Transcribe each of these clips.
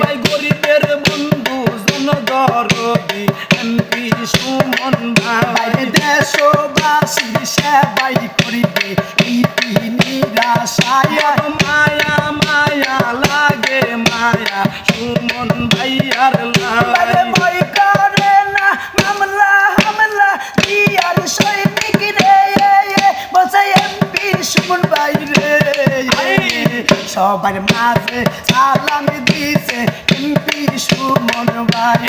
ভাই গরিবের বন্ধু জনদরদি এমপি সুমন ভাই। বাইরে দেশবাসীর সেবাই করিবে এই নিরাশায়। মায়া মায়া লাগে মায়া সুমন ভাইয়ার লাই ভয় করে না মামলা হামলা দিয়ার সৈনিক রে বসে এমপি সুমন ভাই রে। সবার মাঝে সালাম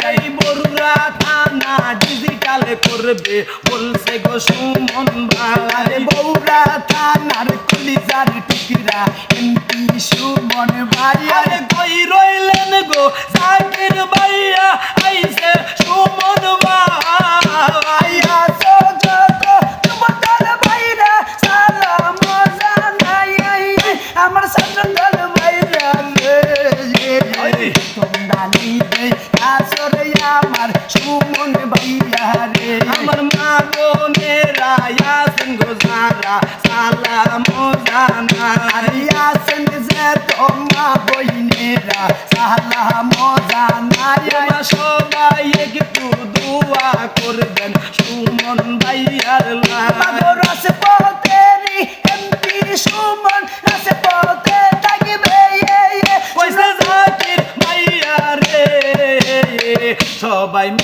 এই বরুড়া থানা ডিজিটাল করবে বলছে গো সুমন ভাই। বৌরা থানার কলিজার টুকরা এমপি সুমন ভাই। আরে কই রইলেন গো জাকির ভাইয়া? আইছে সুমন ভাই। আইয়া যত তোমার ভাইরা সালাম জানাই। আমার সন্তান ভাইরা রে। তোমরা নিবে আসরে আমার সুমন ভাইয়া রে। আমার মা বোনেরা আছেন গো যারা সালাম জানা। আরিয়া সঙ্গ যে তোমা বইনেরা সালাম জানাই তোমরা সবাই একটু দোয়া করবেন সুমন ভাইয়ার সবাই মিলে